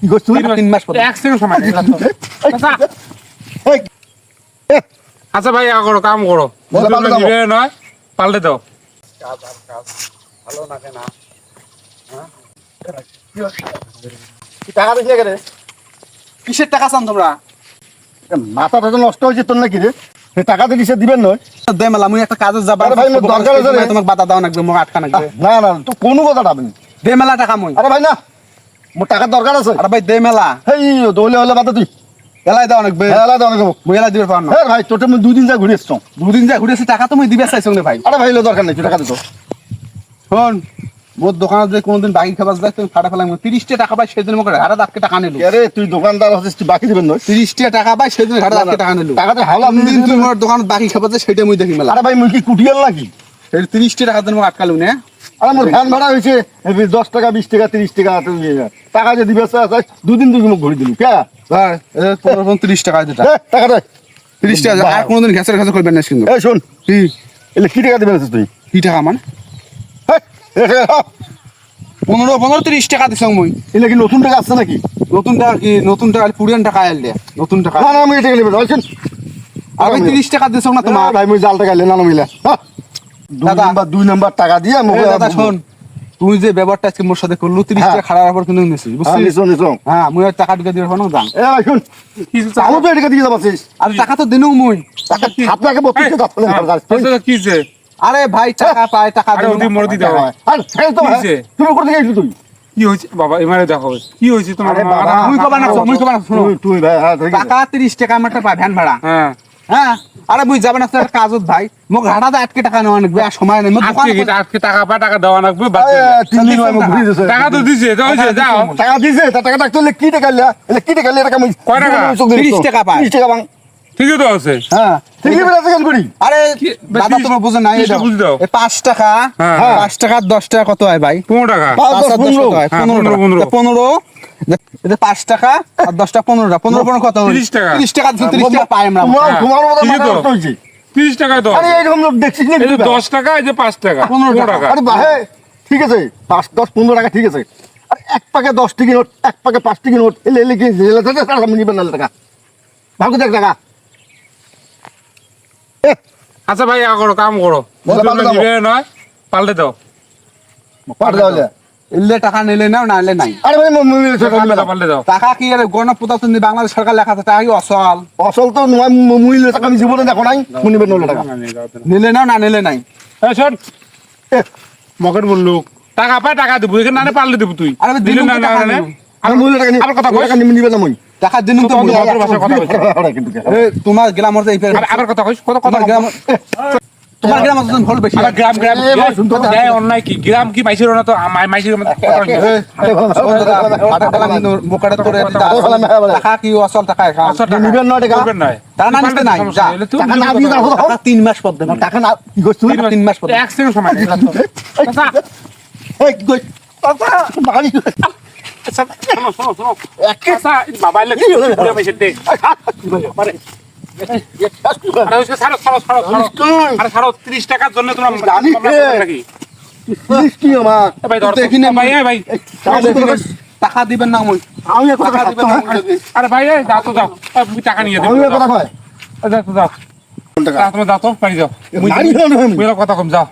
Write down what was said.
কি করছ তিন মাস পরে। এক সেকেন্ড সময় নেই। চাচা, এই, এ, আচ্ছা ভাই করো কাম করো। পাল্টে দাও। নয় পাল্টে দাও। কি টাকা দিস রে? কিসের টাকা চান তোমরা? মাথাটা তো নষ্ট হয়েছে তোর নাকি রে? সে টাকা দিয়ে দিছে দিবেন নয়। দে মেলা মুই একটা কাজে যাবা ভাই, দরকার আছে তোমাকে বাধা দাও নাকবে মোক আটকা নাকবে না না তো কোনো কথা ডাবেন দে মেলা টাকা মুই আরে ভাই না। মোর টাকার দরকার আছে। আরে ভাই দে মেলা। এই দৌলে হলে বাদ তুই। এলাই দাও নাকবে হ্যাঁ আলাদা অনেক মুই এলাই দিবে পার হ্যাঁ ভাই তোর আমি দুদিন যা ঘুরে এসছো দুদিন যা ঘুরেছি টাকা তো মুই দিবে চাইছো না ভাই? আরে ভাই দরকার নেই তুই টাকা দিত শোন মোর দোকানে যদি কোনোদিন বাকি খাবার যায় তুমি ফাটা ফেলাম তিরিশটা টাকা পাই সেদিন মোক ঘাড়া দাঁতকে টাকা নিল আরে তুই দোকানদার হচ্ছিস তুই বাকি দিবেন নয় তিরিশটা টাকা পাই সেদিন ঘাড়া দাঁতকে টাকা নিল টাকাতে হাওলা দিন তুমি মোর দোকান বাকি খাবার সেটা মুই দেখি মেলা। আরে ভাই মুই কি কুটিয়াল নাকি সেই তিরিশটা টাকা দিন আটকালু না আরে মোর ভ্যান ভাড়া হয়েছে দশ টাকা বিশ টাকা তিরিশ টাকা টাকা যে দিবে দুদিন তুই মুখ ঘুরে দিলি কে পনেরো পনেরো তিরিশ টাকা দিতে এ, টাকা দে। তিরিশ টাকা আর কোনোদিন ঘেঁচের ঘেঁচে করবেন না কিন্তু। এই শোন কি? এলে কি টাকা দিবেন তুই? কি টাকা মানে। পনেরো পনেরো তিরিশ টাকা দিছ মুই। এলে কি নতুন টাকা আসছে নাকি? নতুন টাকা কি নতুন টাকা পুরিয়ান টাকা আইল দে নতুন টাকা। না না আমি এটা নেবেন আমি তিরিশ টাকা দিছ না তোমার। ভাই মুই জাল টাকা এলে না মিলে হ্যাঁ। দুই দাদা। নাম্বার দুই নাম্বার টাকা দিয়ে দাদা শোন তুই যে ব্যবহারটা আজকে মোর সাথে করলু তিরিশ হ্যাঁ। টাকা খারাপ পর কিন্তু নিছিস হ্যাঁ, বুঝছিস। হ্যাঁ মুই আর টাকা টিকা দিয়ে না দাম এ ভাই শুন কিছু চাচা, আমি তো দিয়ে আর টাকা তো দিনু মুই। আপনাকে কি হয়েছে? আরে ভাই টাকা পায় টাকা আরে তো। তুমি তুই? কি হয়েছে? বাবা এবারে দেখো। কি হয়েছে তোমার মুই কবা না মুই কবা না শোনো। তুই- ভাই, হ্যাঁ। টাকা তিরিশ টাকা আমার একটা পায় ভ্যান ভাড়া। হ্যাঁ। হ্যাঁ? আরে বুঝ যাবেন না কাজত ভাই। মোক ঘাটা দা আটকে টাকা নেওয়া লাগবে আর সময় নেই। আজকে টাকা পা টাকা দেওয়া লাগবে। টাকা তো দিছে তো যাও। টাকা দিছে তা টাকা টাকা কি টাকা লিয়া কি টাকা লিয়া টাকা কয় টাকা? চোখ 30 টাকা পায়। 30 টাকা বাং ঠিকই তো আছে। হ্যাঁ। ঠিকই করি আরে দাদা তোমার বুঝে দাও। টাকা হ্যাঁ, হ্যাঁ। পাঁচ টাকা দশ টাকা কত হয় ভাই? টাকা। হয়? টাকা। টাকা আর দশটা পনেরো টাকা। কত পাই আমরা। তোমার মতো আরে লোক দেখছিস না এই যে আরে ঠিক আছে। পাঁচ দশ পনেরো টাকা ঠিক আছে। আর এক পাকে দশ টিকি নোট এক পাকে পাঁচ টিকি নোট এলে এলে কি জেলে থেকে তার নিবেন না টাকা। ভাগ দেখ টাকা। আচ্ছা ভাই করো কাম করো। বলে পাল্টে দাও। পাল্টে দাও। এলে টাকা নিলে নাও না নিলে নাই। আরে ভাই পাল্টে দাও দাও। টাকা কি আরে গণপ্রজাতন্ত্রী বাংলাদেশ সরকার লেখা আছে? টাকা কি অসল। অসল তো নয় ম- মূল্য টাকা আমি জীবনে দেখো নাই। মুই নিবেন নলে টাকা। নিলে নাও না নিলে নাই। শোন। এ, মকের বললু টাকা পায় টাকা দেবো। এখানে না পাল্টে দেবো তুই। আরে দিলে না না। আমি মূল্য টাকা নিব আবার কথা কইস? টাকা নিবেন না মই। টাকা দিন তো এ, তোমার গ্রামের এই আবার- আবার কথা কইস কত কথা তোমার গ্রাম তোমার গ্রামের তো ভুল বেশি। গ্রাম গ্রাম দেয় অন্যায় কি? গ্রাম কি মাইসির না তো মাইসির কথা বলছে। টাকা কি অসল টাকা। নিবেন নয় টাকা? করবেন নয়। টাকা না নিতে নাই, টাকা না দিয়ে কথা। তিন মাস পর দেবো টাকা না কি করছিস তুই? তিন মাস পর এক সেকেন্ড সময়। এই কি করছিস টাকা বাড়ি চাচা, শোনো, শোনো, শোনো। চাচা, এই বাবা এলে কি হলো? ঘুরে বসে দে। আরে, আরে, ওইসব ছাড়ো, ছাড়ো, ছাড়ো, ছাড়ো। আরে, ছাড়ো, 30 টাকার জন্য তোমরা জানি মামলা রে। করবে নাকি? কি আমার এ ভাই, ধর তো। দেখি না, ভাই, এ ভাই। টাকা দিবেন না আমি। আরে ভাই, যাও তো যাও। টাকা নিয়ে যাও যাও। যাও, কথা কম, যাও।